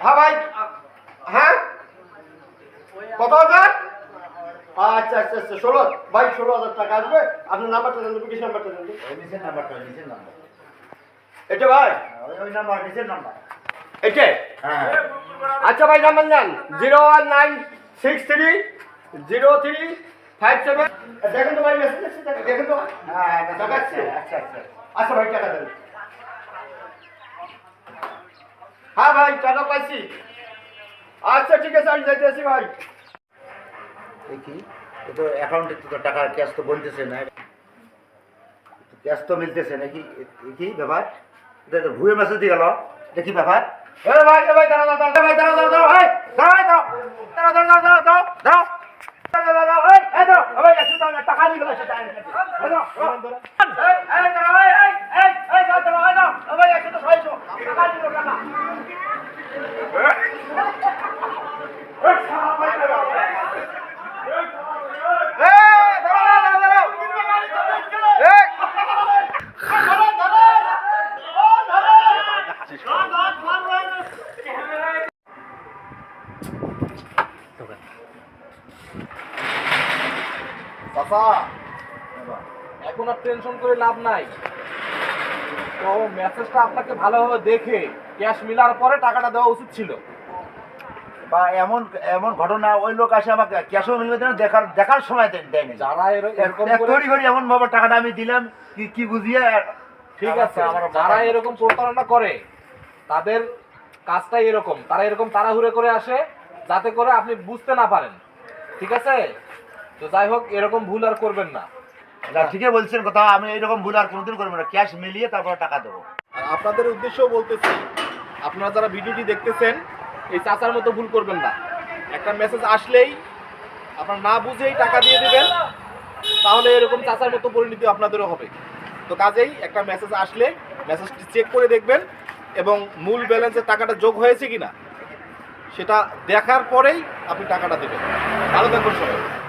হ্যাঁ ভাই হ্যাঁ? কত হাজার? আচ্ছা আচ্ছা আচ্ছা ষোলো ভাই ষোলো হাজার টাকা আসবে। আপনার নাম্বারটা দেন বিকাশ নাম্বারটা দেন নিচের নাম্বারটা নিচের নাম্বার। এটা ভাই? ওই ওই নাম্বার নিচের নাম্বার। এটা? হ্যাঁ। হ্যাঁ আচ্ছা ভাই নাম্বার নেন। Zero one nine six three zero three five seven. দেখেন তো ভাই মেসেজ দেখেন- তো। হ্যাঁ হ্যাঁ আচ্ছা আচ্ছা। আচ্ছা ভাই টাকা দেন। হ্যাঁ ভাই টাকা পাইছি আচ্ছা ঠিক আছে আমি যাইতেছি ভাই দেখি তো অ্যাকাউন্টে তো টাকা ক্যাশ তো বলতেছে না ক্যাশ তো মিলতেছে নাকি কি ব্যাপার এটা তো ভুয়ে মেসেজ দিয়ে গেল দেখি ব্যাপার ভাই ভাই ভাই টাকা চাচা এখন আর টেনশন করে লাভ নাই। তো মেসেজটা আপনাকে ভালোভাবে দেখে ক্যাশ মিলার পরে টাকাটা দেওয়া উচিত ছিল। বা এমন এমন ঘটনা ওই লোক আসে আমাকে ক্যাশও মিলবে না দেখার দেখার সময় দেয়- দেয়নি। যারা এরকম করে তৈরি করি এমন ভাবে টাকাটা আমি দিলাম কি কি বুঝিয়ে ঠিক আছে আমার যারা এরকম প্রতারণা করে তাদের কাজটাই এরকম। তারা এরকম তাড়াহুড়ো করে আসে যাতে করে আপনি বুঝতে না পারেন। ঠিক আছে? তো যাই হোক এরকম ভুল আর করবেন না। না, ঠিকই বলছেন কথা। আমি এরকম ভুল আর কোনোদিন করব না। ক্যাশ মিলিয়ে তারপরে টাকা দেবো। আর আপনাদের উদ্দেশ্যও বলতেছি আপনারা যারা ভিডিওটি দেখতেছেন এই চাচার মতো ভুল করবেন না। একটা মেসেজ আসলেই আপনার না বুঝেই টাকা দিয়ে দেবেন তাহলে এরকম চাচার মতো পরিণতি আপনাদেরও হবে। তো কাজেই একটা মেসেজ আসলে মেসেজটি চেক করে দেখবেন। এবং মূল ব্যালেন্সের টাকাটা যোগ হয়েছে কিনা, সেটা দেখার পরেই আপনি টাকাটা দেবেন। ভালো করছেন সবাই।